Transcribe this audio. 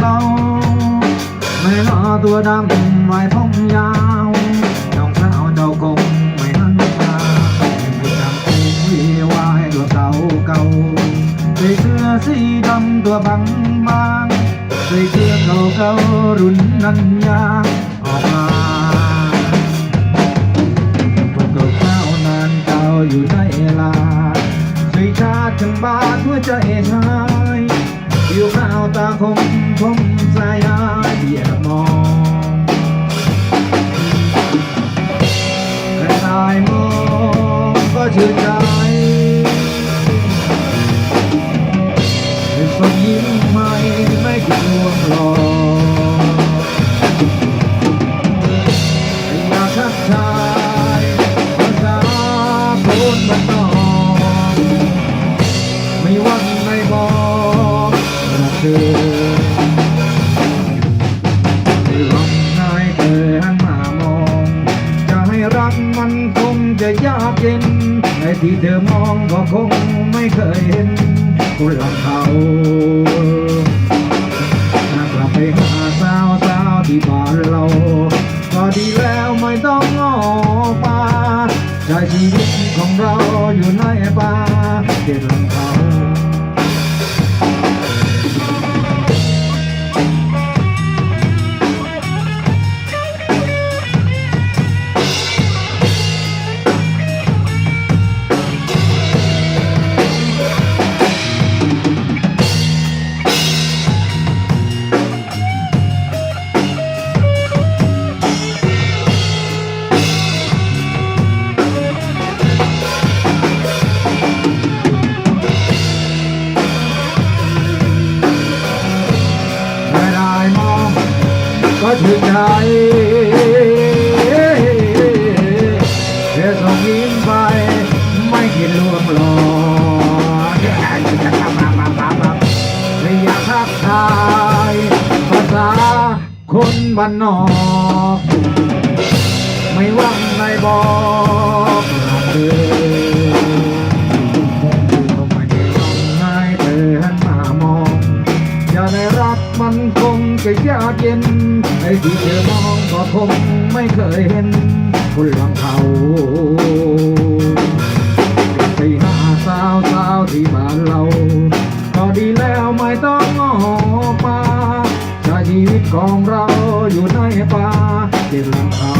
เก่าไม่รอตัวดำไว้ผมยาวน้องสาวเจ้าคงไม่หันมาไม่จำเป็นวีวายตัวเก่าเก่าใส่เสื้อสีดำตัวบางบางใส่เสื้อเก่าเก่ารุ่นนั้นยางออกมาาวตาคมคมสา จะยากเย็นไอ้ที่เธอมองก็คงไม่เคยเห็นคนหลังเขาถ้ากลับไปหาสาวสาวที่บ้านเรา ก็ดีแล้วไม่ต้องงอป่าใช้ชีวิตของเราอยู่ในป่าเด็ดลำเขา ดึงใจแค่ส่งยิ้มไป ไม่คิดลวงหลอกไม่อยากทักทายภาษาคนบ้านนอก ไม่หวังในบอก มันคงจะยากเย็นไอ้ที่เธอมองก็คงไม่เคยเห็นคนหลังเขาไปหาสาวสาวที่บ้านเรา ก็ดีแล้วไม่ต้องออกมาใช้ชีวิตของเราอยู่ในป่าเด็กหลังเขา